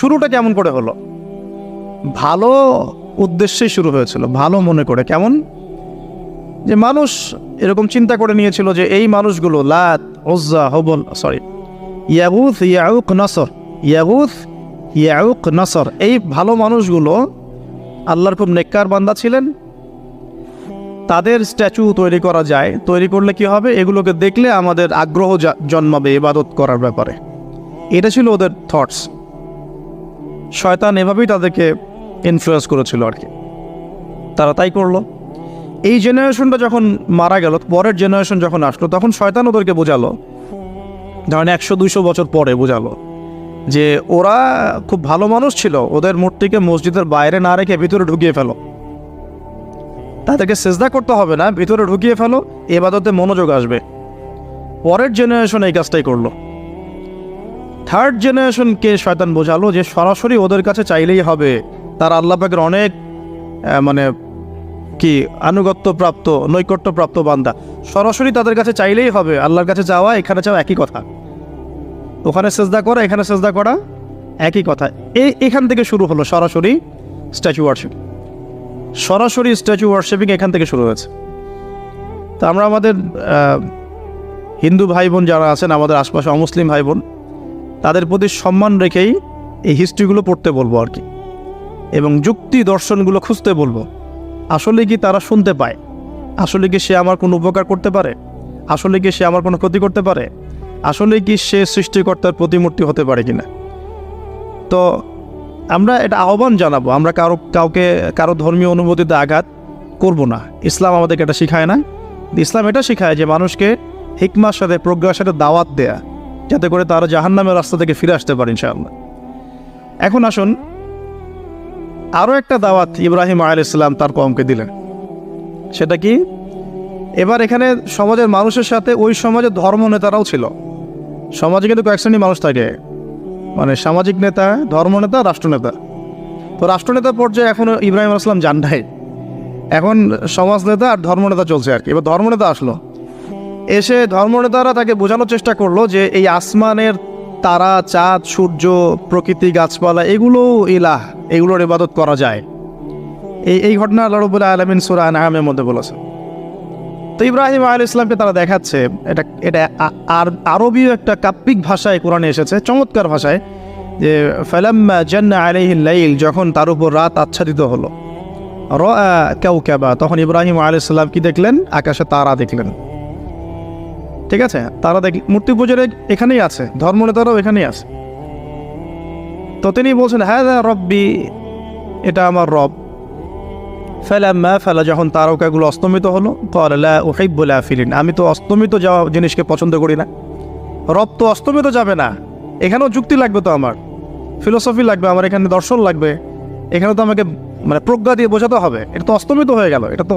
শুরুটা কেমন করে হলো? ভালো উদ্দেশ্যে শুরু হয়েছিল, ভালো মনে করে। কেমন? যে মানুষ এরকম চিন্তা করে নিয়েছিল যে এই মানুষগুলো, Lat Uzza Hubal sorry Yaghuth Yauq, Nasr Yaghuth Yauq, Nasr, এই ভালো মানুষগুলো আল্লাহর খুব নেককার বান্দা ছিলেন। তাদের স্ট্যাচু তৈরি করা যায়। তৈরি করলে কি হবে? এগুলোকে দেখলে আমাদের আগ্রহ জন্মাবে ইবাদত করার ব্যাপারে। এটা ছিল ওদের থটস শয়তান এভাবেই তাদেরকে ইনফ্লুয়েন্স করেছিল আর কি। তারা তাই করল। এই জেনারেশনটা যখন মারা গেল, পরের জেনারেশন যখন আসলো, তখন শয়তান ওদেরকে বোঝালো। ধরেন একশো, দুইশো বছর পরে বোঝালো যে ওরা খুব ভালো মানুষ ছিল, ওদের মূর্তিকে মসজিদের বাইরে না রেখে ভিতরে ঢুকিয়ে ফেলো। তাদেরকে সেজদা করতে হবে না, ভিতরে ঢুকিয়ে ফেলো, এবাদতে মনোযোগ আসবে। পরের জেনারেশন এই কাজটাই করল। থার্ড জেনারেশনকে শয়তান বোঝালো যে সরাসরি ওদের কাছে চাইলেই হবে। তার আল্লাহ পাকের অনেক মানে কি আনুগত্য প্রাপ্ত নৈকট্য প্রাপ্ত বান্দা। সরাসরি তাদের কাছে চাইলেই হবে। আল্লাহর কাছে যাওয়া, এখানে চাওয়া একই কথা। ওখানে সেজদা করা, এখানে সেজদা করা একই কথা। এই এখান থেকে শুরু হলো সরাসরি স্ট্যাচু ওয়ার্শিপ সরাসরি স্ট্যাচু ওয়ার্শিপিং এখান থেকে শুরু হয়েছে। তা আমরা আমাদের হিন্দু ভাই বোন যারা আছেন, আমাদের আশপাশে অমুসলিম ভাই বোন তাদের প্রতি সম্মান রেখেই এই হিস্ট্রিগুলো পড়তে বলব আর কি। এবং যুক্তি দর্শনগুলো খুঁজতে বলব। আসলে কি তারা শুনতে পায়? আসলে কি সে আমার কোনো উপকার করতে পারে? আসলে কি সে আমার কোনো ক্ষতি করতে পারে? আসলে কি সে সৃষ্টিকর্তার প্রতিমূর্তি হতে পারে কিনা? তো আমরা এটা আহ্বান জানাব। আমরা কারও, কাউকে, কারও ধর্মীয় অনুভূতিতে আঘাত করব না। ইসলাম আমাদেরকে এটা শিখায় না। ইসলাম এটা শিখায় যে মানুষকে হিকমার সাথে, প্রজ্ঞার সাথে দাওয়াত দেয়া। যাতে করে তারা জাহান্নামের রাস্তা থেকে ফিরে আসতে পারে ইনশাআল্লাহ। এখন আসুন আরও একটা দাওয়াত ইব্রাহিম আল ইসলাম তার কমকে দিলেন। সেটা কি? এবার এখানে সমাজের মানুষের সাথে ওই সমাজের ধর্ম নেতারাও ছিল। সমাজে কিন্তু কয়েক শ্রেণির মানুষ থাকে। মানে সামাজিক নেতা ধর্মনেতা রাষ্ট্রনেতা তো রাষ্ট্রনেতা পর্যায়ে এখন ইব্রাহিম আসলাম যান নাই। এখন সমাজ নেতা আর ধর্মনেতা চলছে আর কি। এবার ধর্মনেতা আসলো। এসে ধর্মনেতারা তাকে বোঝানোর চেষ্টা করল যে এই আসমানের তারা, চাঁদ, সূর্য, প্রকৃতি, গাছপালা এগুলো ইলাহ, এগুলোর ইবাদত করা যায়। এই এই ঘটনা আল্লাহ আলমিন সুরা নাহামের মধ্যে বলেছে তো ইব্রাহিম আল ইসলামকে তারা দেখাচ্ছে, এটা এটা আর, আরবীয় একটা কাব্যিক ভাষায় কোরআনে এসেছে, চমৎকার ভাষায়, যে ফালাম্মা জান্না লাইল, যখন তার উপর রাত আচ্ছাদিত হলো। র কেউ কেবা তখন ইব্রাহিম আল ইসলাম কি দেখলেন? আকাশে তারা দেখলেন। ঠিক আছে? তারা দেখ, মূর্তি পুজোর এখানেই আছে, ধর্মনেতারাও এখানেই আছে। তো তিনি বলছেন হ্যাঁ রব্বি, এটা আমার রব। ফেলা ম্যা ফেলা, যখন তারকাগুলো অস্তমিত হলো কলা ওহাইবুল আফিলিন আমি তো অস্তমিত যাওয়া জিনিসকে পছন্দ করি না। রব তো অস্তমিত যাবে না। এখানেও যুক্তি লাগবে তো আমার। ফিলোসফি লাগবে, আমার এখানে দর্শন লাগবে। এখানে তো আমাকে মানে প্রজ্ঞা দিয়ে বোঝাতে হবে। এটা তো অস্তমিত হয়ে গেল, এটা তো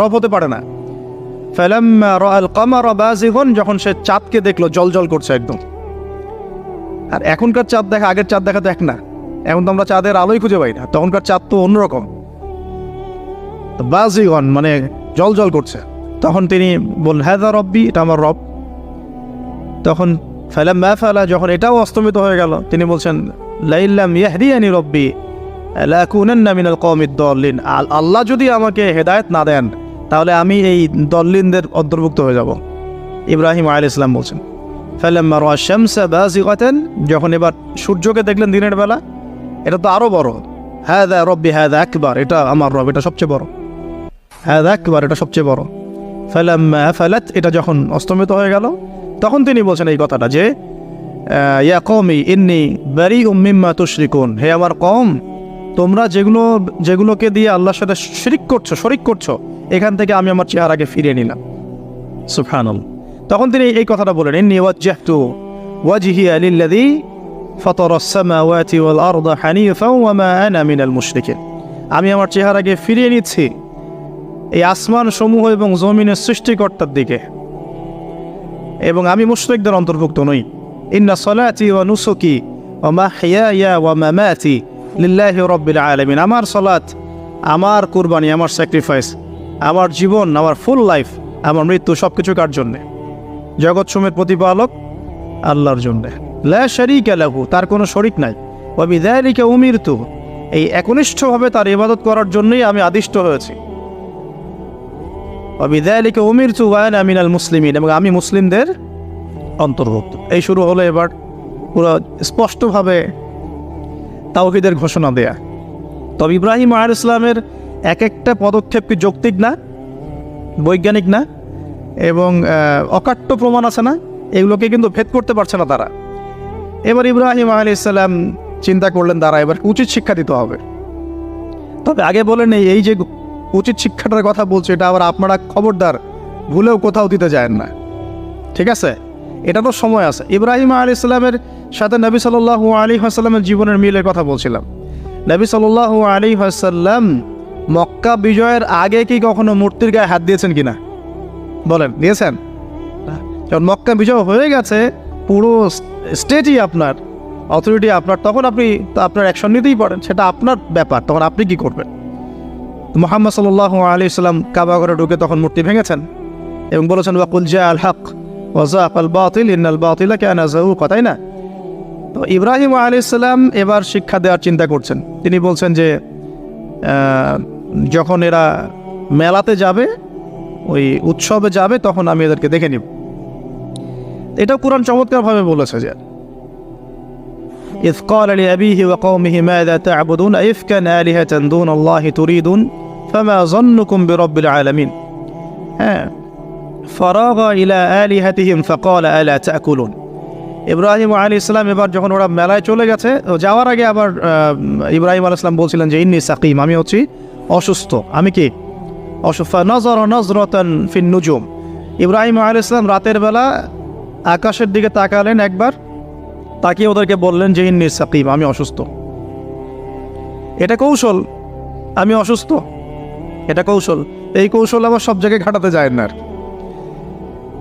রব হতে পারে না। যখন সে চাঁদকে দেখল জল জল করছে একদম। আর এখনকার চাঁদ দেখা, আগের চাঁদ দেখা তো এক না। এখন তো আমরা চাঁদের আলোই খুঁজে পাই না। তখনকার চাঁদ তো অন্যরকম। বাজিগন মানে জল জল করছে। তখন তিনি বললেন হ্যাঁ রব্বি, এটা আমার রব। তখন ফেলা ম্যা ফেলা, যখন এটাও অস্তমিত হয়ে গেল, তিনি বলছেন লাইল্লাম ইয়াহদিয়ানি রব্বি লাকুনান্না মিনাল কওমিদ দল্লিন। আল- আল্লাহ যদি আমাকে হেদায়েত না দেন তাহলে আমি এই দল্লিনদের অন্তর্ভুক্ত হয়ে যাব। ইব্রাহিম আল ইসলাম বলছেন বাজিগাতান যখন এবার সূর্যকে দেখলেন দিনের বেলা, এটা তো আরও বড়। হ্যাঁ দা রব্বি হ্যাঁ আকবার এটা আমার রব, এটা সবচেয়ে বড়। হ্যাঁ একবার এটা সবচেয়ে বড়। ফেলাম ফেলাত এটা যখন অস্তমিত হয়ে গেল, তখন তিনি বলছেন এই কথাটা যে ইয়া কমি ইন্নি বারি উম্মিম্মা তুশরিকুন হে আমার কম তোমরা যেগুলো, যেগুলোকে দিয়ে আল্লাহর সাথে শিরিক করছ, শরিক করছ, এখান থেকে আমি আমার চেহারাকে ফিরিয়ে নিলাম। সুফানুল তখন তিনি এই কথাটা বলেন, ইন্নি ওয়াজ্জাহতু ওয়াজহিয়া লিল্লাযী ফাতারা আস-সামাওয়াতি ওয়াল আরদা হানিফাও ওয়া মা আনা মিনাল মুশরিকিন। আমি আমার চেহারাকে ফিরিয়ে নিচ্ছি এই আসমান সমূহ এবং জমিনের সৃষ্টিকর্তার দিকে। এবং আমি মুশরিকদের অন্তর্ভুক্ত নই। ইন্না সলাতি ওয়া নুসুকি ওয়া মাহইয়ায়া ওয়া মামাতি লিল্লাহি রাব্বিল আলামিন। আমার সলাত, আমার কুরবানি, আমার স্যাক্রিফাইস আমার জীবন, আমার ফুল লাইফ আমার মৃত্যু সব কিছু কার জন্যে? জগৎ সুমের প্রতিপালক আল্লাহর জন্যে। লা শারিকা লাহু, তার কোনো শরিক নাই। অবিদায়লিকে উমিরতু, এই একনিষ্ঠভাবে তার ইবাদত করার জন্যই আমি আদিষ্ট হয়েছি। অবিদায়লিকে উমিরতু ওয়ান আমিনাল মুসলিমিন, এবং আমি মুসলিমদের অন্তর্ভুক্ত। এই শুরু হলো এবার পুরো স্পষ্টভাবে তাওহিদের ঘোষণা দেয়া। তবে ইব্রাহিম আল ইসলামের এক একটা পদক্ষেপ কি যৌক্তিক না? বৈজ্ঞানিক না? এবং অকাট্য প্রমাণ আছে না? এগুলোকে কিন্তু ভেদ করতে পারছে না তারা। এবার ইব্রাহিম আলী ইসলাম চিন্তা করলেন তারা এবার উচিত শিক্ষা দিতে হবে? তবে আগে বলেন এই- এই যে উচিত শিক্ষাটার কথা বলছে, এটা আবার আপনারা খবরদার ভুলেও কোথাও দিতে যায় না। ঠিক আছে? এটা তো সময় আছে। ইব্রাহিম আলী ইসলামের সাথে নবী সাল্লাহ আলী হাসাল্লামের জীবনের মিলের কথা বলছিলাম। নবী সাল্লাহ আলী হাসাল্লাম মক্কা বিজয়ের আগে কি কখনো মূর্তির গায়ে হাত দিয়েছেন কিনা? বলেন, দিয়েছেন। যখন মক্কা বিজয় হয়ে গেছে, পুরো স্টেটই আপনার, অথরিটি আপনার, তখন আপনি আপনার অ্যাকশন নিতেই পারেন, সেটা আপনার ব্যাপার, তখন আপনি কি করবেন? মোহাম্মদ সাল্লাহ আলী ইসলাম কাবা ঘরে ঢুকে তখন মূর্তি ভেঙেছেন এবং বলেছেন, ওয়াকুল জা আল হক ওয়াজা আল বাতিল, ইন্নাল বাতিলা কেন কথাই না? তো ইব্রাহিম আলী ইসলাম এবার শিক্ষা দেওয়ার চিন্তা করছেন তিনি বলছেন যে আহ, যখন এরা মেলাতে যাবে ওই উৎসবে যাবে তখন আমি এদেরকে দেখে নিব এটাও কোরআন চমৎকারভাবে বলেছে যে إذ قال لأبيه وقومه ماذا تعبدون أئفكا آلهة دون الله تريدون فما ظنكم برب العالمين ها فراغ إلى آلهتهم فقال ألا تأكلون ইব্রাহিম আলী ইসলাম এবার যখন ওরা মেলায় চলে গেছে ও যাওয়ার আগে আবার ইব্রাহিম আলী ইসলাম বলছিলেন যে, ইন্নি সাকিম, আমি হচ্ছি অসুস্থ। আমি কি? অসুস্থ নজর নজরতন ফিন নুজুম। ইব্রাহিম আলী ইসলাম রাতের বেলা আকাশের দিকে তাকালেন একবার, তাকিয়ে ওদেরকে বললেন যে, ইন্নি সাকিম, আমি অসুস্থ। এটা কৌশল। আমি অসুস্থ। এটা কৌশল। এই কৌশল আবার সব জায়গায় ঘাটাতে যায় না আর কি।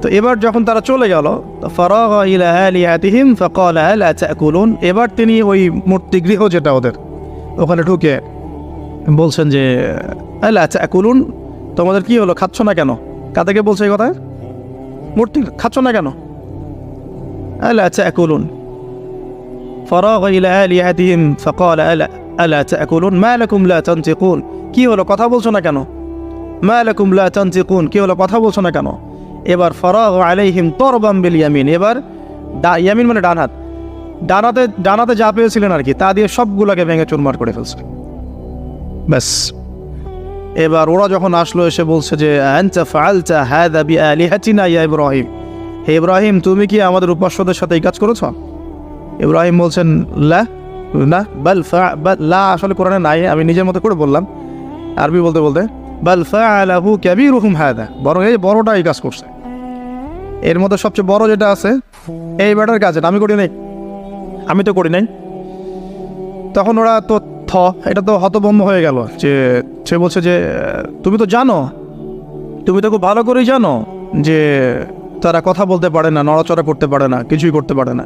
তো এবার যখন তারা চলে গেল ফরগ ইলা আলিয়াতিহিম ফকল আলাকুলুন এবার তিনি ওই মূর্তি গৃহ যেটা ওদের, ওখানে ঢুকে বলছেন যে আচ্ছা আকুলুন তোমাদের কি হলো? খাচ্ছ না কেন? কাদেরকে বলছে এই কথা মূর্তি, খাচ্ছ না কেন? আল্লাহ আকুলুন ফরগ ইলা আলিয়াতিহিম ফকল আলা আলা তাকুলুন? মা লাকুম লা তানতিকুন? কি হলো? কথা বলছো না কেন? মা লাকুম লা তানতিকুন? কি হলো? কথা বলছো না কেন? এবার ফরাগ আলাইহিম তরবাম বিল ইয়ামিন। এবার ডা- ইয়ামিন মানে ডান হাত। ডানাতে ডানাতে যা পেয়েছিলেন আর কি, তা দিয়ে সবগুলোকে ভেঙে চুরমার করে ফেলছে। ব্যাস। এবার ওরা যখন আসলো, এসে বলছে যে ইয়া ইব্রাহিম। হে ইব্রাহিম, তুমি কি আমাদের উপাস্যদের সাথে এই কাজ করেছ? ইব্রাহিম বলছেন, লা, না ফা লা আসলে কোরআনে নাই, আমি নিজের মতো করে বললাম। আরবি বলতে বলতে বাল ফাআলাহু কাবীরুহুম হাদা বরং এই বড়টা এই কাজ করছে। এর মধ্যে সবচেয়ে বড় যেটা আছে, এই ব্যাটার কাজ এটা। আমি করি নাই। আমি তো করি নাই। তখন ওরা তো থ, এটা তো হতভম্ব হয়ে গেল যে, সে বলছে যে, তুমি তো জানো, তুমি তো খুব ভালো করেই জানো যে, তারা কথা বলতে পারে না, নড়াচড়া করতে পারে না, কিছুই করতে পারে না।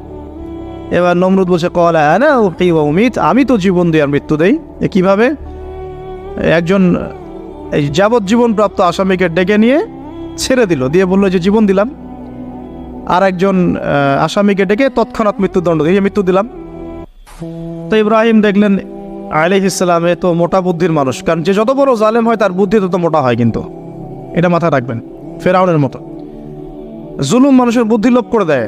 এবার নমরুদ বলছে, কলা না উমিত, আমি তো জীবন দিই আর মৃত্যু দেই। এ কীভাবে? একজন এই যাবজ্জীবন প্রাপ্ত আসামিকে ডেকে নিয়ে ছেড়ে দিল, দিয়ে বলল যে জীবন দিলাম। আর একজন আসামিকে ডেকে তৎক্ষণাৎ মৃত্যুদণ্ড দিয়ে মৃত্যু দিলাম। তো ইব্রাহিম দেখলেন আলিহ ইসলামে তো মোটা বুদ্ধির মানুষ, কারণ যে যত বড় জালেম হয়, তার বুদ্ধি তত মোটা হয় কিন্তু। এটা মাথায় রাখবেন, ফেরাউনের মতো। জুলুম মানুষের বুদ্ধি লোপ করে দেয়।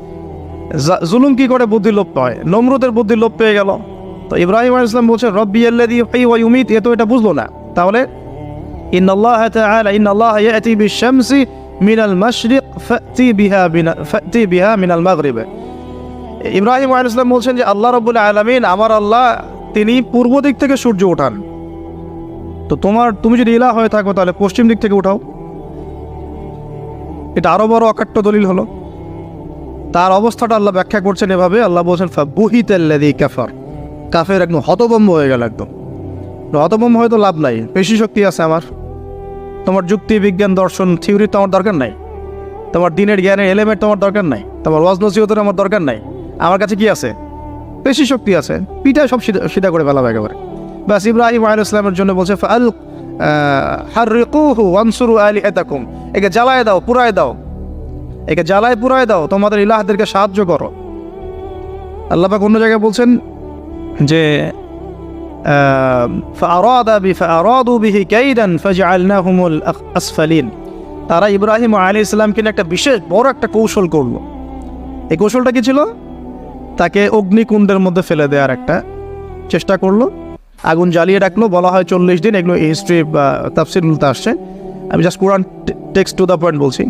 জুলুম কি করে? বুদ্ধি লোপ পায়। নমরুদের বুদ্ধি লোপ পেয়ে গেল। তো ইব্রাহিম আলাইহিস সালাম বলছেন, রব্বি আল্লাযী ইউহয়ী ওয়া ইউমীত। এ তো এটা বুঝলো না। তাহলে, ইন্নাল্লাহ তাআলা, ইন্নাল্লাহ ইয়াতি বিশ-শামসি মিনাল মাশরিক, ফাতি বিহা ফাতি বিহা মিনাল মাগরিব। ইব্রাহিম আলাইহিস সালাম বলছেন যে, আল্লাহ রাব্বুল আলামিন, আমার আল্লাহ, তিনি পূর্ব দিক থেকে সূর্য ওঠান তো তোমার, তুমি যদি ইলা হয়ে থাকো, তাহলে পশ্চিম দিক থেকে উঠাও। এটা আরও বড় অকাট্য দলিল হলো। তার অবস্থাটা আল্লাহ ব্যাখ্যা করছেন এভাবে, আল্লাহ বলছেন বুহিতাল্লাদি কাফার। কাফের একদম হতবম্ব হয়ে গেল একদম। হতবম্ব হয়তো লাভ নাই পেশি শক্তি আছে আমার। তোমার যুক্তি, বিজ্ঞান, দর্শন, থিওরি তো আমার দরকার নাই। তোমার দিনের জ্ঞানের এলিমেন্ট তোমার দরকার নাই। তোমার ওয়াজ নসিহতের আমার দরকার নাই। আমার কাছে কি আছে? পেশি শক্তি আছে। পিঠা সব সিধা করে ফেলাবে একেবারে। ব্যাস, ইব্রাহিম আল ইসলামের জন্য বলছে, ফাল হারিকুহু ওয়ানসুরু আলি এতাকুম একে জ্বালায় দাও পুরায় দাও। একে জ্বালায় পুরায় দাও, তোমাদের ইলাহদেরকে সাহায্য করো। আল্লাহ অন্য জায়গায় বলছেন যে তারা ইব্রাহিম আলী ইসলামকে একটা বিশেষ বড় একটা কৌশল করল। এই কৌশলটা কি ছিল? তাকে অগ্নিকুণ্ডের মধ্যে ফেলে দেওয়ার একটা চেষ্টা করল। আগুন জ্বালিয়ে রাখল, বলা হয় চল্লিশ দিন। এগুলো হিস্ট্রি বা তাফসির আসছে। আমি just Quran text to the point বলছি।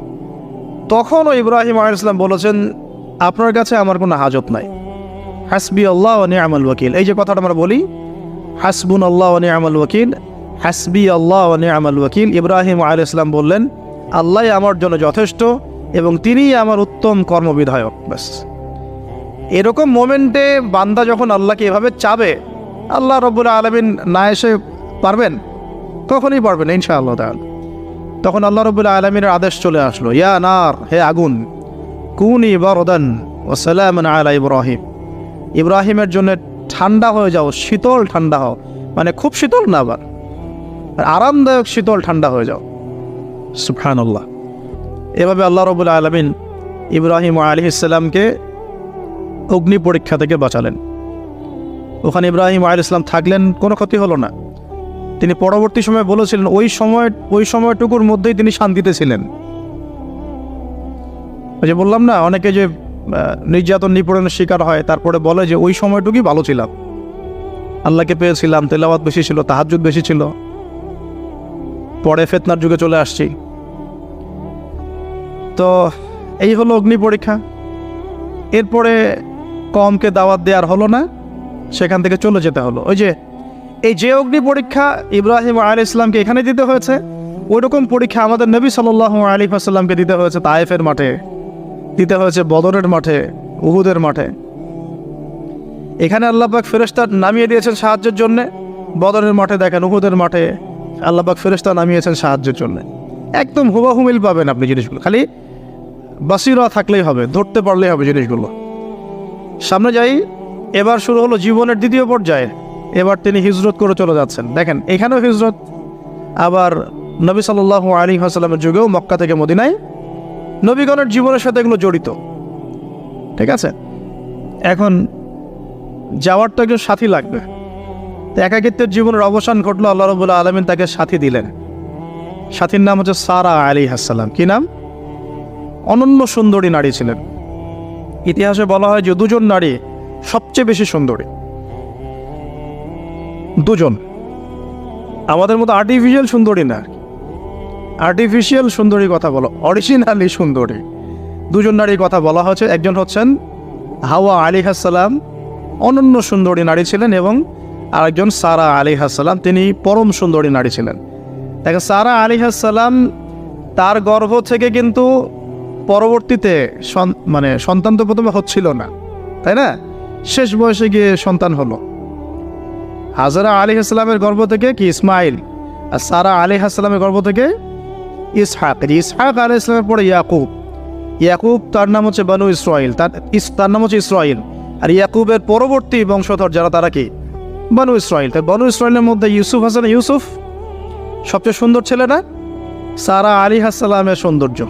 তখনও ইব্রাহিম আলী ইসলাম বলেছেন, আপনার কাছে আমার কোনো হাজত নাই। হাসবি আল্লাহ নিয়ামল ওয়াকিল। এই যে কথাটা আমরা বলি, হাসবুন আল্লাহ নিয়ামল ওয়াকিল, হাসবি আল্লাহ নিয়ামল ওয়াকিল। ইব্রাহিম আলী ইসলাম বললেন, আল্লাহ আমার জন্য যথেষ্ট এবং তিনিই আমার উত্তম কর্মবিধায়ক। ব্যাস। এরকম মোমেন্টে বান্দা যখন আল্লাহকে এভাবে চাবে, আল্লাহ রব্বুল আলমিন না এসে পারবেন? কখনই পারবেন, ইনশাআল্লাহ তাহলে তখন আল্লাহ রব্বুল আলমিনের আদেশ চলে আসলো, ইয়া নার, হে আগুন, কুনি বরদান ও সালাম আলা ইব্রাহিম। ইব্রাহিমের জন্য ঠান্ডা হয়ে যাও, শীতল ঠান্ডা হও মানে খুব শীতল না আবার, আর আরামদায়ক শীতল ঠান্ডা হয়ে যাও। সুফানুল্লাহ এভাবে আল্লাহ রবুল আলমিন ইব্রাহিম আলী ইসলামকে অগ্নি পরীক্ষা থেকে বাঁচালেন। ওখানে ইব্রাহিম আলী ইসলাম থাকলেন, কোনো ক্ষতি হলো না। তিনি পরবর্তী সময় বলেছিলেন, ওই সময়, ওই সময়টুকুর মধ্যেই তিনি শান্তিতে ছিলেন। ওই যে বললাম না, অনেকে যে নির্যাতন নিপীড়নের শিকার হয়, তারপরে বলে যে, ওই সময়টুকুই ভালো ছিলাম। আল্লাহকে পেয়েছিলাম, তেলাওয়াত বেশি ছিল তাহাজুদ বেশি ছিল। পরে ফেতনার যুগে চলে আসছি। তো এই হলো অগ্নি পরীক্ষা। এরপরে কমকে দাওয়াত দেওয়ার হলো না, সেখান থেকে চলে যেতে হলো। ওই যে এই যে অগ্নি পরীক্ষা ইব্রাহিম আলী ইসলামকে এখানে দিতে হয়েছে, ওইরকম পরীক্ষা আমাদের নবী সাল্লাহ আলী আসাল্লামকে দিতে হয়েছে তায়েফের মাঠে, দিতে হয়েছে বদরের মাঠে, উহুদের মাঠে। এখানে আল্লাহবাক ফেরেস্তা নামিয়ে দিয়েছেন সাহায্যের জন্য, বদরের মাঠে দেখেন, উহুদের মাঠে আল্লাহবাক ফেরেস্তা নামিয়েছেন সাহায্যের জন্য। একদম হুবাহুমিল পাবেন আপনি জিনিসগুলো, খালি বাসিরা থাকলেই হবে, ধরতে পারলেই হবে জিনিসগুলো। সামনে যাই, এবার শুরু হলো জীবনের দ্বিতীয় পর্যায়ে। এবার তিনি হিজরত করে চলে যাচ্ছেন। দেখেন, এখানেও হিজরত, আবার নবী সাল্লাহ আলী হাসালামের যুগেও মক্কা থেকে মদিনায় নবীগণের জীবনের সাথে এগুলো জড়িত। ঠিক আছে? এখন যাওয়ার তো একজন সাথী লাগবে। তো একাকিত্বের জীবনের অবসান ঘটলো, আল্লাহ রবুল্লা আলমিন তাকে সাথী দিলেন। সাথীর নাম হচ্ছে সারা আলী হাসালাম। কি নাম? অনন্য সুন্দরী নারী ছিলেন। ইতিহাসে বলা হয় যে দুজন নারী সবচেয়ে বেশি সুন্দরী। দুজন। আমাদের মতো আর্টিফিশিয়াল সুন্দরী না আর্টিফিশিয়াল সুন্দরী কথা বলো অরিজিনালি সুন্দরী। দুজন নারীর কথা বলা হয়েছে, একজন হচ্ছেন হাওয়া আলী হাসালাম অনন্য সুন্দরী নারী ছিলেন এবং আরেকজন সারা আলী হাসালাম তিনি পরম সুন্দরী নারী ছিলেন। দেখেন সারা আলী হাসালাম তার গর্ভ থেকে কিন্তু পরবর্তীতে মানে সন্তান তো প্রথমে হচ্ছিল না, তাই না? শেষ বয়সে গিয়ে সন্তান হলো। হাজারা আলী হাসলামের গর্ভ থেকে কি ইসমাইল? আর সারা আলী হাসলামের গর্ভ থেকে ইসহাক। ইসহাক আলী ইসলামের পরে ইয়াকুব। ইয়াকুব তার নাম হচ্ছে বানু ইসরাইল। তার তার নাম হচ্ছে ইসরাইল। আর ইয়াকুবের পরবর্তী বংশধর যারা, তারা কি? বানু ইসরাইল। তাই বানু ইসরাইলের মধ্যে ইউসুফ হাসান ইউসুফ? সবচেয়ে সুন্দর ছেলে না? সারা আলী হাসালামের সৌন্দর্য।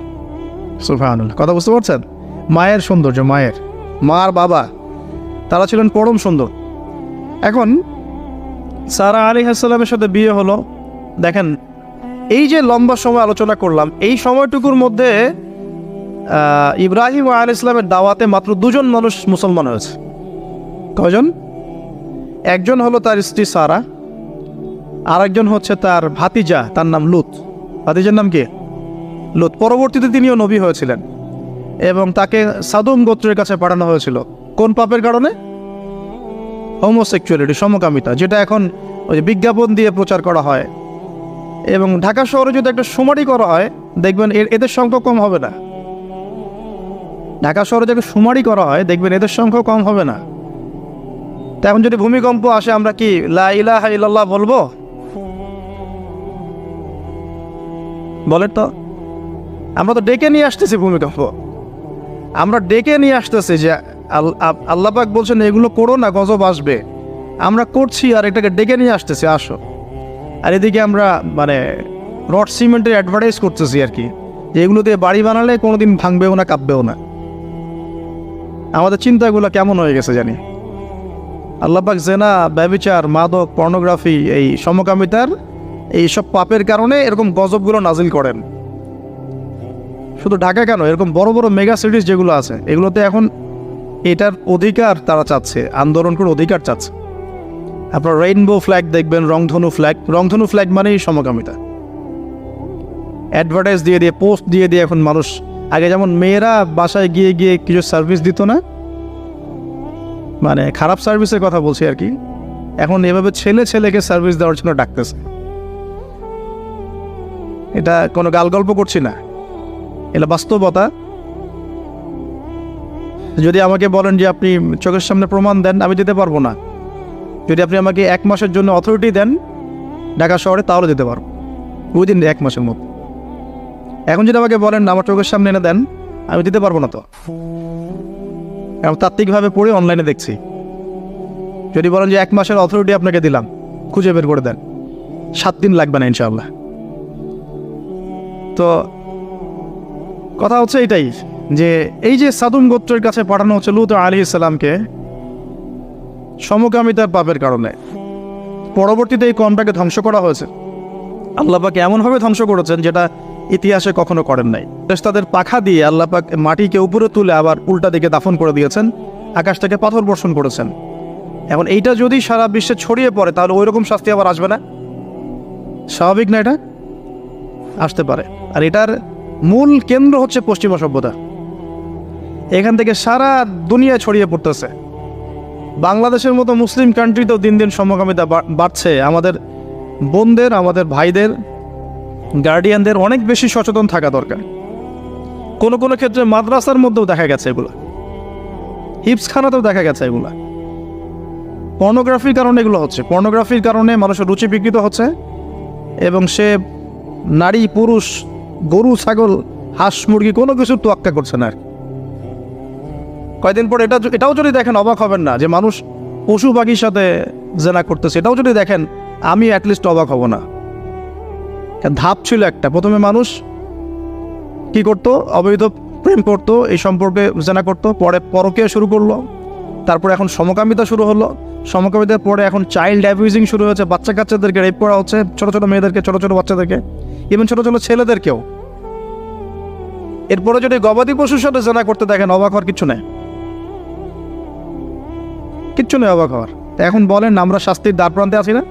সুফানুল্লাহ কথা বুঝতে পারছেন? মায়ের সৌন্দর্য, মায়ের। মার বাবা। তারা ছিলেন পরম সুন্দর। এখন সারা আলী হাসালামের সাথে বিয়ে হলো। দেখেন, এই যে লম্বা সময় আলোচনা করলাম, এই সময়টুকুর মধ্যে ইব্রাহিম আলী ইসলামের দাওয়াতে মাত্র দুজন মানুষ মুসলমান হয়েছে। কজন একজন হলো তার স্ত্রী সারা, আরেকজন হচ্ছে তার ভাতিজা, তার নাম লুত। ভাতিজার নাম কি? লুত। পরবর্তীতে তিনিও নবী হয়েছিলেন এবং তাকে সাদুম গোত্রের কাছে পাঠানো হয়েছিল। কোন পাপের কারণে? হোমোসেক্সুয়ালিটি সমকামিতা, যেটা এখন ওই বিজ্ঞাপন দিয়ে প্রচার করা হয়। এবং ঢাকা শহরে যদি একটা সুমারি করা হয়, দেখবেন এর, এদের সংখ্যা কম হবে না। ঢাকা শহরে যদি সুমারি করা হয়, দেখবেন এদের সংখ্যা কম হবে না। তা এখন যদি ভূমিকম্প আসে, আমরা কি লা ইলাহা ইল্লাল্লাহ বলব? বলেন তো। আমরা তো ডেকে নিয়ে আসতেছি ভূমিকম্প। আমরা ডেকে নিয়ে আসতেছি যে আল- আপ- আল্লাহ পাক বলছেন, এগুলো করো না, গজব আসবে। আমরা করছি আর এটাকে ডেকে নিয়ে আসতেছি, আসো। আর এদিকে আমরা মানে রড সিমেন্টের অ্যাডভার্টাইজ করতেছি আর কি, যে এগুলো দিয়ে বাড়ি বানালে কোনোদিন ভাঙবেও না, কাঁপবেও না। আমাদের চিন্তাগুলো কেমন হয়ে গেছে জানি। আল্লাপাক জেনা ব্যবিচার মাদক পর্নোগ্রাফি এই সমকামিতার এই সব পাপের কারণে এরকম গজবগুলো নাজিল করেন। শুধু ঢাকা কেন, এরকম বড় বড় মেগা সিটিজ যেগুলো আছে, এগুলোতে এখন এটার অধিকার তারা চাচ্ছে, আন্দোলন করে অধিকার চাচ্ছে। আপনার রেইনবো ফ্ল্যাগ দেখবেন, রংধনু ফ্ল্যাগ রংধনু ফ্ল্যাগ মানেই সমকামিতা। অ্যাডভার্টাইজ দিয়ে দিয়ে পোস্ট দিয়ে দিয়ে এখন মানুষ, আগে যেমন মেয়েরা বাসায় গিয়ে গিয়ে কিছু সার্ভিস দিত না মানে খারাপ সার্ভিসের কথা বলছি আর কি, এখন এভাবে ছেলে ছেলেকে সার্ভিস দেওয়ার জন্য ডাকতেছে। এটা কোনো গাল গল্প করছি না। এটা বাস্তবতা। যদি আমাকে বলেন যে আপনি চোখের সামনে প্রমাণ দেন, আমি দিতে পারব না। যদি আপনি আমাকে এক মাসের জন্য অথরিটি দেন ঢাকা শহরে, তাহলে দিতে পারব। উইদিন এক মাসের মধ্যে। এখন যদি আমাকে বলেন, আমার চোখের সামনে এনে দেন, আমি দিতে পারব না তো? এখন তাত্ত্বিকভাবে পড়ে অনলাইনে দেখছি। যদি বলেন যে এক মাসের অথরিটি আপনাকে দিলাম, খুঁজে বের করে দেন। সাত দিন লাগবে না, ইনশাআল্লাহ। তো কথা হচ্ছে এটাই। যে এই যে সাদুম গোত্রের কাছে পাঠানো হচ্ছে লুত আলী ইসলামকে সমকামিতার পাপের কারণে। পরবর্তীতে এই কমটাকে ধ্বংস করা হয়েছে। আল্লাপাক এমনভাবে ধ্বংস করেছেন যেটা ইতিহাসে কখনো করেন নাই। তাদের পাখা দিয়ে আল্লাপাক মাটিকে উপরে তুলে আবার উল্টা দিকে দাফন করে দিয়েছেন আকাশ থেকে পাথর বর্ষণ করেছেন। এখন এইটা যদি সারা বিশ্বে ছড়িয়ে পড়ে, তাহলে ওই রকম শাস্তি আবার আসবে না? স্বাভাবিক না এটা? আসতে পারে। আর এটার মূল কেন্দ্র হচ্ছে পশ্চিমা সভ্যতা এখান থেকে সারা দুনিয়া ছড়িয়ে পড়তেছে। বাংলাদেশের মতো মুসলিম কান্ট্রিতেও দিন দিন সমকামিতা বাড়ছে। আমাদের বোনদের, আমাদের ভাইদের গার্ডিয়ানদের অনেক বেশি সচেতন থাকা দরকার। কোনো কোনো ক্ষেত্রে মাদ্রাসার মধ্যেও দেখা গেছে এগুলো। হিপসখানাতেও দেখা গেছে এগুলো। পর্নোগ্রাফির কারণে এগুলো হচ্ছে। পর্নোগ্রাফির কারণে মানুষের রুচি বিকৃত হচ্ছে এবং সে নারী, পুরুষ, গরু, ছাগল, হাঁস, মুরগি কোনো কিছুর তোয়াক্কা করছে না আর কি। কয়দিন পর এটা এটাও যদি দেখেন অবাক হবেন না যে মানুষ পশু পাখির সাথে জেনা করতেছে। এটাও যদি দেখেন, আমি অ্যাটলিস্ট অবাক হব না। ধাপ ছিল একটা। প্রথমে মানুষ কি করতো? অবৈধ প্রেম করতো, এই সম্পর্কে জেনা করতো, পরে পরকে শুরু করল, তারপরে এখন সমকামিতা শুরু হলো। সমকামিতার পরে এখন চাইল্ড অ্যাবিউজিং শুরু হয়েছে বাচ্চা কাচ্চাদেরকে রেপ করা হচ্ছে, ছোট ছোট মেয়েদেরকে, ছোট ছোট বাচ্চাদেরকে ইভেন ছোট ছোট ছেলেদেরকেও। এরপরে যদি গবাদি পশুর সাথে জেনা করতে দেখেন, অবাক হওয়ার কিছু নেই। কিচ্ছু নেই অবাক হওয়ার। তা এখন বলেন, আমরা শাস্তির দ্বার প্রান্তে আছি না?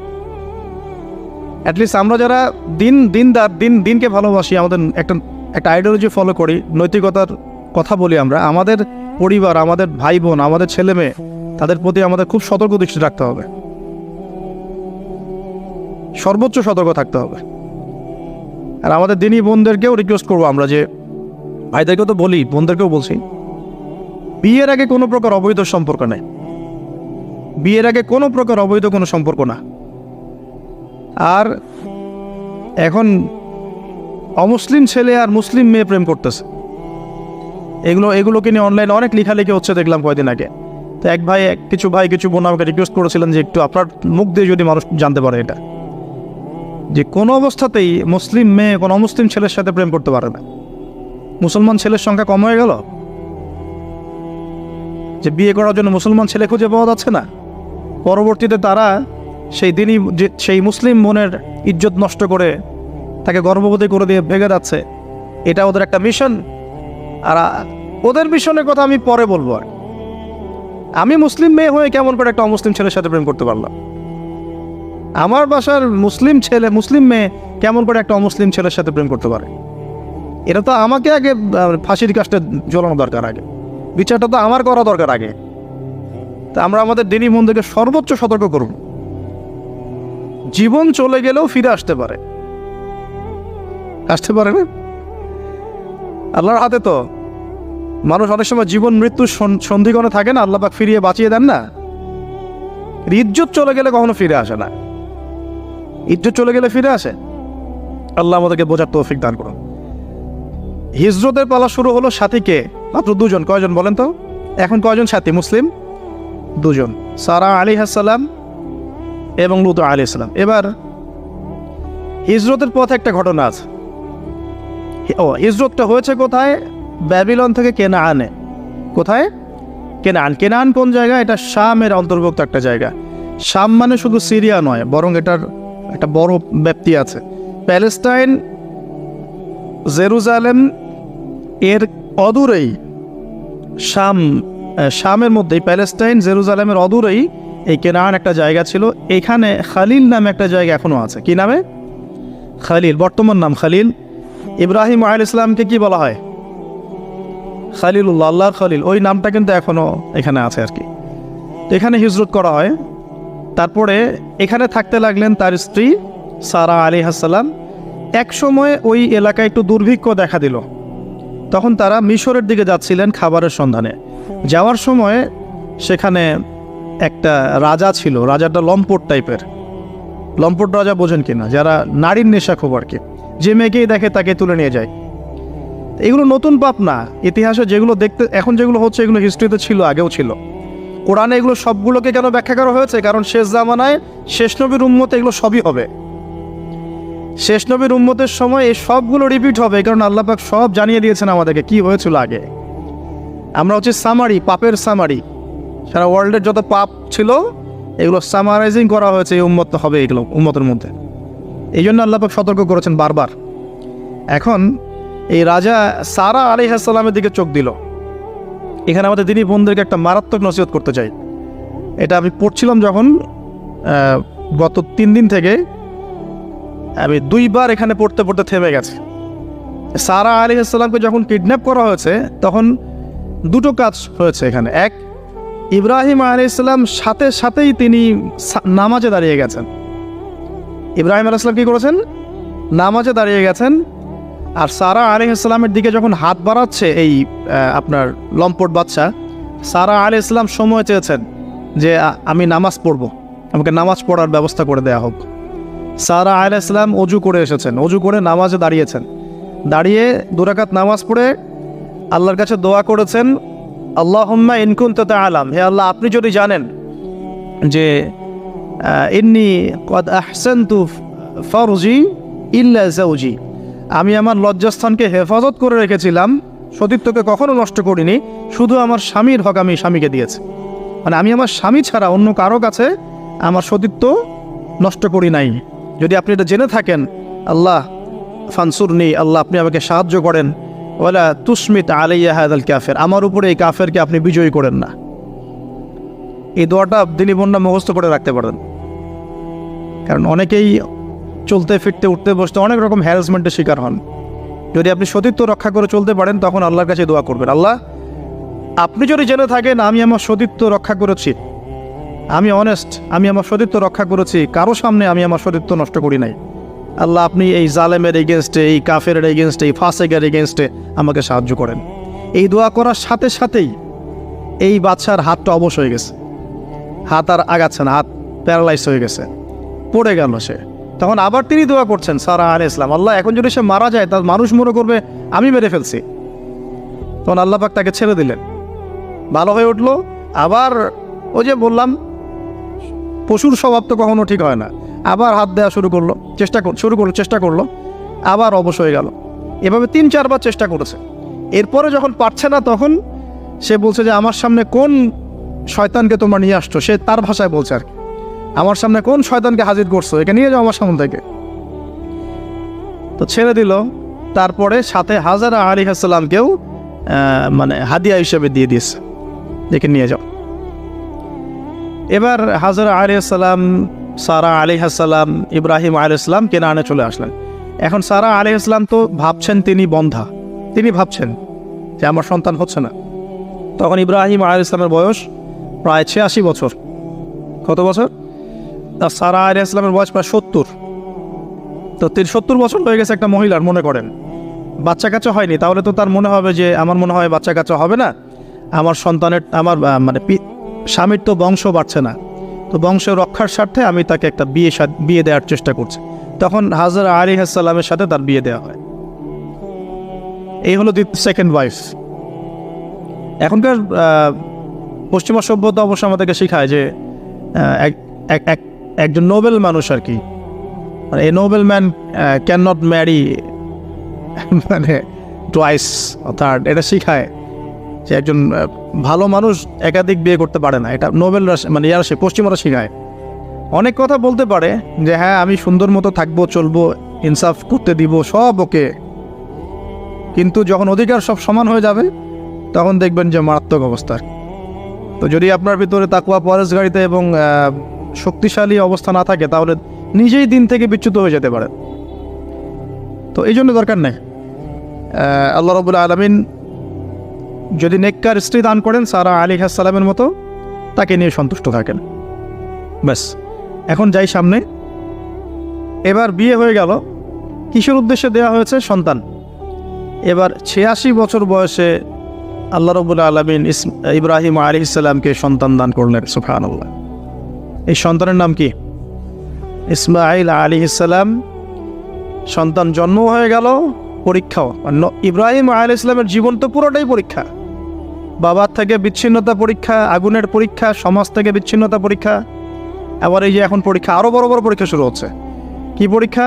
অ্যাটলিস্ট আমরা যারা দিন দিন দার দিন, দিনকে ভালোবাসি, আমাদের একটা একটা আইডিওলজি ফলো করি, নৈতিকতার কথা বলি আমরা, আমাদের পরিবার, আমাদের ভাই বোন আমাদের ছেলে মেয়ে তাদের প্রতি আমাদের খুব সতর্ক দৃষ্টি রাখতে হবে। সর্বোচ্চ সতর্ক থাকতে হবে। আর আমাদের দিনই বোনদেরকেও রিকোয়েস্ট করব আমরা যে, ভাইদেরকেও তো বলি, বোনদেরকেও বলছি, বিয়ের আগে কোনো প্রকার অবৈধ সম্পর্ক নেই। বিয়ের আগে কোনো প্রকার অবৈধ কোনো সম্পর্ক না। আর এখন অমুসলিম ছেলে আর মুসলিম মেয়ে প্রেম করতেছে। এগুলো, এগুলোকে নিয়ে অনলাইনে অনেক লেখালেখি হচ্ছে দেখলাম কয়দিন আগে। তো এক ভাই, কিছু ভাই, কিছু বোন আমাকে রিকোয়েস্ট করেছিলেন যে একটু আপনার মুখ দিয়ে যদি মানুষ জানতে পারে এটা। যে কোনো অবস্থাতেই মুসলিম মেয়ে কোনো অমুসলিম ছেলের সাথে প্রেম করতে পারে না। মুসলমান ছেলের সংখ্যা কম হয়ে গেল? যে বিয়ে করার জন্য মুসলমান ছেলে খুঁজে পাওয়া যাচ্ছে না। পরবর্তীতে তারা সেই দিনই সেই মুসলিম বোনের ইজ্জত নষ্ট করে তাকে গর্ভবতী করে দিয়ে ভেঙে যাচ্ছে এটা ওদের একটা মিশন আর ওদের মিশনের কথা আমি পরে বলব আর। আমি মুসলিম মেয়ে হয়ে কেমন করে একটা অমুসলিম ছেলের সাথে প্রেম করতে পারলাম? আমার বাসার মুসলিম ছেলে, মুসলিম মেয়ে কেমন করে একটা অমুসলিম ছেলের সাথে প্রেম করতে পারে? এটা তো আমাকে আগে ফাঁসির কাজটা জ্বলানো দরকার আগে। বিচারটা তো আমার করা দরকার আগে। তা আমরা আমাদের দিনই মন্দিরকে সর্বোচ্চ সতর্ক করব। জীবন চলে গেলেও ফিরে আসতে পারে। আসতে পারে না? আল্লাহর হাতে তো মানুষ অনেক সময় জীবন মৃত্যু সন্ধিগণে থাকে না আল্লাহ ফিরিয়ে বাঁচিয়ে দেন না। ইজ্জত চলে গেলে কখনো ফিরে আসে না। ইজ্জত চলে গেলে ফিরে আসে। আল্লাহ আমাদেরকে বোঝার তৌফিক দান করুন। হিজরতের পালা শুরু হলো সাথীকে মাত্র দুজন। কয়জন বলেন তো? এখন কয়জন সাথী? মুসলিম? দুজন, সারা আলী হাসালাম এবং লুত আলী ইসলাম এবার হিজরতের পথে একটা ঘটনা আছে। ও, হিজরতটা হয়েছে কোথায়? ব্যাবিলন থেকে কেনা আনে কোথায়? কেনান। কেনান কোন জায়গা? এটা শামের অন্তর্ভুক্ত একটা জায়গা। শাম মানে শুধু সিরিয়া নয়, বরং এটার একটা বড় ব্যাপ্তি আছে। প্যালেস্টাইন জেরুজালেম এর অদূরেই শাম শামের মধ্যেই, প্যালেস্টাইন জেরুজালেমের অদূরেই এই কেনান একটা জায়গা ছিল। এখানে খালিল নামে একটা জায়গা এখনও আছে। কি নামে? খালিল, বর্তমান নাম খালিল। ইব্রাহিম আল ইসলামকে কি বলা হয়? খালিলুল্লাহ, আল্লাহর খালিল। ওই নামটা কিন্তু এখনও এখানে আছে আর কি। এখানে হিজরত করা হয়। তারপরে এখানে থাকতে লাগলেন তার স্ত্রী সারা আলী হাসালাম এক সময় ওই এলাকায় একটু দুর্ভিক্ষ দেখা দিল। তখন তারা মিশরের দিকে যাচ্ছিলেন খাবারের সন্ধানে। যাওয়ার সময় সেখানে একটা রাজা ছিল রাজাটা লম্পট টাইপের। লম্পট রাজা বোঝেন কিনা? যারা নারীর নেশা খুব আর কি। যে মেয়েকেই দেখে তাকে তুলে নিয়ে যায়। এগুলো নতুন পাপ না। ইতিহাসে যেগুলো দেখতে, এখন যেগুলো হচ্ছে, এগুলো হিস্ট্রিতে ছিল, আগেও ছিল। কোরআনে এগুলো সবগুলোকে কেন ব্যাখ্যা করা হয়েছে? কারণ শেষ জামানায় শেষ নবীর উম্মতে এগুলো সবই হবে। শেষ নবীর উম্মতের সময় এই সবগুলো রিপিট হবে, কারণ আল্লাহ পাক সব জানিয়ে দিয়েছেন আমাদেরকে কি হয়েছিল আগে। আমরা হচ্ছে সামারি পাপের সামারি সারা ওয়ার্ল্ডের যত পাপ ছিল, এগুলো সামারাইজিং করা হয়েছে এই উম্মত হবে এগুলো, উম্মতের মধ্যে। এই জন্য আল্লাহ পাক সতর্ক করেছেন বারবার। এখন এই রাজা সারা আলী হাসালামের দিকে চোখ দিল। এখানে আমাদের দিনী বোনদেরকে একটা মারাত্মক নসিহত করতে চাই। এটা আমি পড়ছিলাম যখন গত তিন দিন থেকে, আমি দুইবার এখানে পড়তে পড়তে থেমে গেছে। সারা আলী আসসালামকে যখন কিডন্যাপ করা হয়েছে, তখন দুটো কাজ হয়েছে এখানে। এক, ইব্রাহিম আলী ইসলাম সাথে সাথেই তিনি নামাজে দাঁড়িয়ে গেছেন। ইব্রাহিম আলী ইসলাম কী করেছেন? নামাজে দাঁড়িয়ে গেছেন। আর সারা আলী ইসলামের দিকে যখন হাত বাড়াচ্ছে এই আপনার লম্পট বাচ্চা, সারা আলী ইসলাম সময় চেয়েছেন যে আমি নামাজ পড়ব। আমাকে নামাজ পড়ার ব্যবস্থা করে দেয়া হোক। সারা আল ইসলাম অজু করে এসেছেন। অজু করে নামাজে দাঁড়িয়েছেন। দাঁড়িয়ে দুরাকাত নামাজ পড়ে আল্লাহর কাছে দোয়া করেছেন আল্লাহ হুম্মা ইনকুন তো আলাম হে আল্লাহ, আপনি যদি জানেন যে ইন্নি কদ আহসান্তু ফরজি ইল্লা জাউজি আমি আমার লজ্জাস্থানকে হেফাজত করে রেখেছিলাম, সতীত্বকে কখনো নষ্ট করিনি, শুধু আমার স্বামীর হক আমি স্বামীকে দিয়েছি। মানে আমি আমার স্বামী ছাড়া অন্য কারও কাছে আমার সতীত্ব নষ্ট করি নাই। যদি আপনি এটা জেনে থাকেন, আল্লাহ ফানসুর নেই আল্লাহ, আপনি আমাকে সাহায্য করেন। ওলা তুসমিত আলাইয়া হায়দাল কাফের। আমার উপরে এই কাফেরকে আপনি বিজয়ী করেন না। এই দোয়াটা দিনী বন্যা মুখস্থ করে রাখতে পারেন। কারণ অনেকেই চলতে, ফিরতে, উঠতে, বসতে অনেক রকম হ্যারাসমেন্টের শিকার হন। যদি আপনি সতীত্ব রক্ষা করে চলতে পারেন, তখন আল্লাহর কাছে দোয়া করবেন। আল্লাহ, আপনি যদি জেনে থাকেন আমি আমার সতীত্ব রক্ষা করেছি, আমি অনেস্ট আমি আমার সতীত্ব রক্ষা করেছি, কারও সামনে আমি আমার সতীত্ব নষ্ট করি নাই। আল্লাহ আপনি এই জালেমের এগেনস্টে এই কাফের এগেনস্টে এই ফাসেকের এগেনস্টে আমাকে সাহায্য করেন। এই দোয়া করার সাথে সাথেই এই বাচ্চার হাতটা অবশ হয়ে গেছে। হাত আর আগাচ্ছে না, হাত প্যারালাইজ হয়ে গেছে। পড়ে গেল সে। তখন আবার তিনি দোয়া করছেন, সারা আল ইসলাম, আল্লাহ, এখন যদি সে মারা যায়, তার মানুষ মনে করবে আমি মেরে ফেলছি। তখন আল্লাহ পাক তাকে ছেড়ে দিলেন। ভালো হয়ে উঠল। আবার ওই যে বললাম, পশুর স্বভাব তো কখনো ঠিক হয় না। আবার হাত দেওয়া শুরু করল। চেষ্টা শুরু করল, চেষ্টা করল, আবার অবশ হয়ে গেল। এভাবে তিন, চারবার চেষ্টা করেছে। এরপরে যখন পারছে না তখন সে বলছে যে, আমার সামনে কোন শয়তানকে তোমরা নিয়ে আসছো? সে তার ভাষায় বলছে আর আমার সামনে কোন শয়তানকে হাজির করছ? একে নিয়ে যাও আমার সামনে থেকে। তো ছেড়ে দিল। তারপরে সাথে হাজারা আলী হাসালামকেও মানে হাদিয়া হিসেবে দিয়ে দিয়েছে। একে নিয়ে যাও। এবার হাজারা আলী আসসালাম সারা আলী হাসালাম ইব্রাহিম আলী ইসলাম কেনানে চলে আসলেন। এখন সারা আলী ইসলাম তো ভাবছেন তিনি বন্ধা। তিনি ভাবছেন যে আমার সন্তান হচ্ছে না। তখন ইব্রাহিম আলী ইসলামের বয়স প্রায় ছিয়াশি বছর। কত বছর? আর সারা আলী ইসলামের বয়স প্রায় সত্তর। তো তিনি সত্তর বছর হয়ে গেছে একটা মহিলার, মনে করেন। বাচ্চা কাচ্চা হয়নি, তাহলে তো তার মনে হবে যে আমার মনে হয় বাচ্চা কাচ্চা হবে না। আমার সন্তানের, আমার মানে স্বামীর তো বংশ বাড়ছে না। তো বংশ রক্ষার স্বার্থে আমি তাকে একটা বিয়ে বিয়ে দেওয়ার চেষ্টা করছি। তখন হাজার আলী হাসাল্লামের সাথে তার বিয়ে দেওয়া হয়। এই হলো সেকেন্ড ওয়াইফ এখনকার পশ্চিমা সভ্যতা অবশ্য আমাদেরকে শেখায় যে এক- এক- এক- একজন নোবেল মানুষ আর কি। মানে a noble man can not marry মানে টুয়াইস অর্থাৎ এটা শিখায়। যে একজন ভালো মানুষ একাধিক বিয়ে করতে পারে না। এটা নোবেলরা মানে ইয়ারা সে পশ্চিমারা শিখায় অনেক কথা বলতে পারে যে হ্যাঁ আমি সুন্দর মতো থাকব, চলবো, ইনসাফ করতে দিব, সব ওকে। কিন্তু যখন অধিকার সব সমান হয়ে যাবে, তখন দেখবেন যে মারাত্মক অবস্থা। তো যদি আপনার ভিতরে তাকুয়া পরেশগাড়িতে এবং শক্তিশালী অবস্থা না থাকে, তাহলে নিজেই দিন থেকে বিচ্যুত হয়ে যেতে পারে। তো এই জন্য দরকার নেই। আল্লাহ রবুল্লা আলমিন যদি নেককার স্ত্রী দান করেন, সারা আলী সালামের মতো, তাকে নিয়ে সন্তুষ্ট থাকেন। ব্যাস, এখন যাই সামনে। এবার বিয়ে হয়ে গেল। কিশোর উদ্দেশ্যে দেওয়া হয়েছে? সন্তান। এবার ছিয়াশি বছর বয়সে আল্লাহ রবুল্লা আলমিন ইস ইব্রাহিম আলী ইসলামকে সন্তান দান করলেন সুফান আল্লাহ এই সন্তানের নাম কি? ইসমাইল আলী ইসলাম সন্তান জন্ম হয়ে গেল, পরীক্ষাও। ইব্রাহিম আলী ইসলামের জীবন তো পুরোটাই পরীক্ষা। বাবার থেকে বিচ্ছিন্নতা পরীক্ষা, আগুনের পরীক্ষা, সমাজ থেকে বিচ্ছিন্নতা পরীক্ষা, আবার এই যে এখন পরীক্ষা আরও বড় বড় পরীক্ষা শুরু হচ্ছে। কি পরীক্ষা?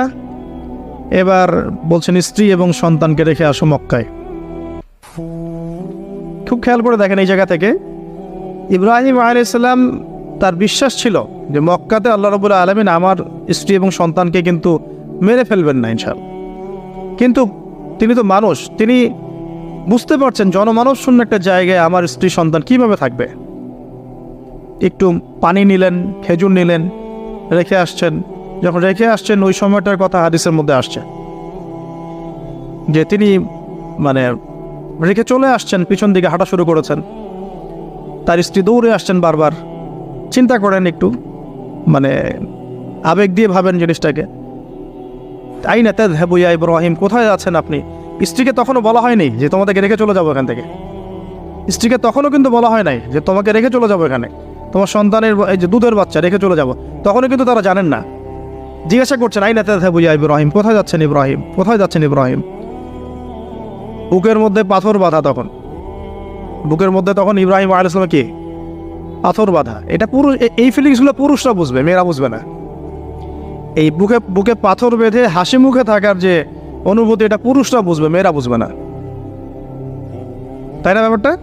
এবার বলছেন স্ত্রী এবং সন্তানকে রেখে আসো মক্কায়। খুব খেয়াল করে দেখেন এই জায়গা থেকে। ইব্রাহিম আলাইসাল্লাম তার বিশ্বাস ছিল যে মক্কাতে আল্লাহ রবুল্লা আলমিন আমার স্ত্রী এবং সন্তানকে কিন্তু মেরে ফেলবেন না ইনশাল কিন্তু তিনি তো মানুষ, তিনি বুঝতে পারছেন, জনমানব শূন্য একটা জায়গায় আমার স্ত্রী সন্তান কীভাবে থাকবে? একটু পানি নিলেন, খেজুর নিলেন, রেখে আসছেন। যখন রেখে আসছেন, ওই সময়টার কথা হাদিসের মধ্যে আসছে। যে তিনি মানে রেখে চলে আসছেন, পিছন দিকে হাঁটা শুরু করেছেন। তার স্ত্রী দৌড়ে আসছেন বারবার। চিন্তা করেন একটু মানে আবেগ দিয়ে ভাবেন জিনিসটাকে। তাই না তে হেবুয়া ইব্রাহিম, কোথায় আছেন আপনি? স্ত্রীকে তখনও বলা হয়নি যে তোমাদেরকে রেখে চলে যাব এখান থেকে। স্ত্রীকে তখনও কিন্তু বলা হয় নাই যে তোমাকে রেখে চলে যাব এখানে। তোমার সন্তানের এই যে দুধের বাচ্চা, রেখে চলে যাব। তখনও কিন্তু তারা জানেন না। জিজ্ঞাসা করছেন আই না তে হেবুয়া ইব্রাহিম? কোথায় যাচ্ছেন ইব্রাহিম? কোথায় যাচ্ছেন ইব্রাহিম? বুকের মধ্যে পাথর বাঁধা তখন। বুকের মধ্যে তখন ইব্রাহিম আলাইসলাম কি? পাথর বাঁধা। এটা পুরুষ এই ফিলিংসগুলো পুরুষরা বুঝবে, মেয়েরা বুঝবে না। এই বুকে বুকে পাথর বেঁধে হাসি মুখে থাকার যে অনুভূতি এটা পুরুষরা বুঝবে, মেয়েরা বুঝবে না। তাই না ব্যাপারটা?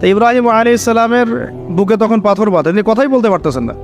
তো ইব্রাহিম আলী ইসলামের বুকে তখন পাথর বাঁধে। তিনি কথাই বলতে পারতেছেন না।